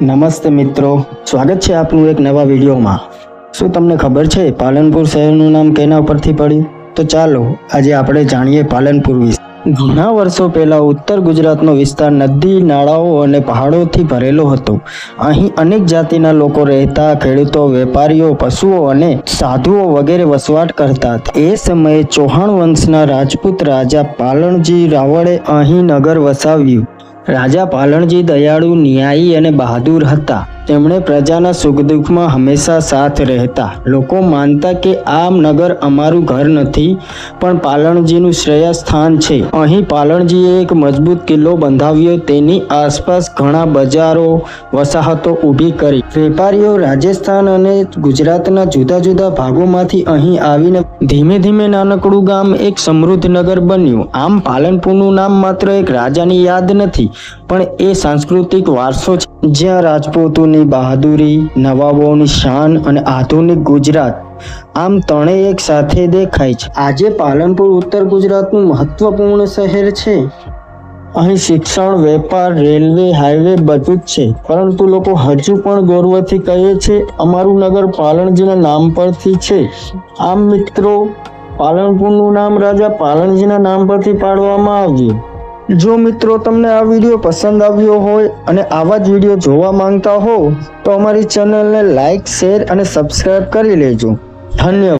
નમસ્તે મિત્રો. સ્વાગત છે આપનું એક નવા વિડીયોમાં. શું તમને ખબર છે પાલનપુર શહેરનું નામ કેના ઉપરથી પડ્યું? તો ચાલો, આજે આપણે જાણીએ પાલનપુર વિશે. ઘણા વર્ષો પહેલા ઉત્તર ગુજરાતનો વિસ્તાર નદી, નાળાઓ અને પહાડોથી ભરેલો હતો. અહીં અનેક જાતિના લોકો રહેતા, ખેડૂતો, વેપારીઓ, પશુઓ અને સાધુઓ વગેરે વસવાટ કરતા એ સમયે ચૌહાણ વંશના રાજપૂત રાજા પાલણજી રાવળે અહીં નગર વસાવ્યું. રાજા પાલણજી દયાળુ ન્યાયી અને બહાદુર હતા. તેમણે પ્રજાના સુખ દુઃખમાં હંમેશા સાથ રહેતા. લોકો માનતા કે આ નગર અમારું ઘર નથી, પણ પાલણજીનું શ્રેય સ્થાન છે. અહીં પાલણજીએ એક મજબૂત કિલ્લો બંધાવ્યો, તેની આસપાસ ઘણા બજારો, વસાહતો ઊભી કરી. વેપારીઓ રાજસ્થાન અને ગુજરાતના જુદા જુદા ભાગોમાંથી અહીં આવીને ધીમે ધીમે નાનકડું ગામ એક સમૃદ્ધ નગર બન્યું. આમ પાલનપુરનું નામ માત્ર એક રાજાની યાદ નથી, પણ એ સાંસ્કૃતિક વારસો છે. જ્યાં રાજપૂતોની બહાદુરી, નવાબોની શાન અને આધુનિક ગુજરાત આમ ત્રણેય એક સાથે દેખાય છે. આજે પાલનપુર, ઉત્તર ગુજરાતનું મહત્વપૂર્ણ શહેર છે. અહીં શિક્ષણ, વેપાર, રેલવે, હાઈવે બધું જ છે. પરંતુ લોકો હજુ પણ ગૌરવથી કહે છે, અમારું નગર પાલણજીના નામ પરથી છે. આમ મિત્રો, પાલનપુરનું નામ રાજા પાલનજીના નામ પરથી પાડવામાં આવ્યું. જો મિત્રો તમને આ વીડિયો પસંદ આવ્યો હોય અને આવા જ વીડિયો જોવા માંગતા હો, તો અમારી ચેનલને લાઈક શેર અને સબસ્ક્રાઈબ કરી લેજો. ધન્યવાદ.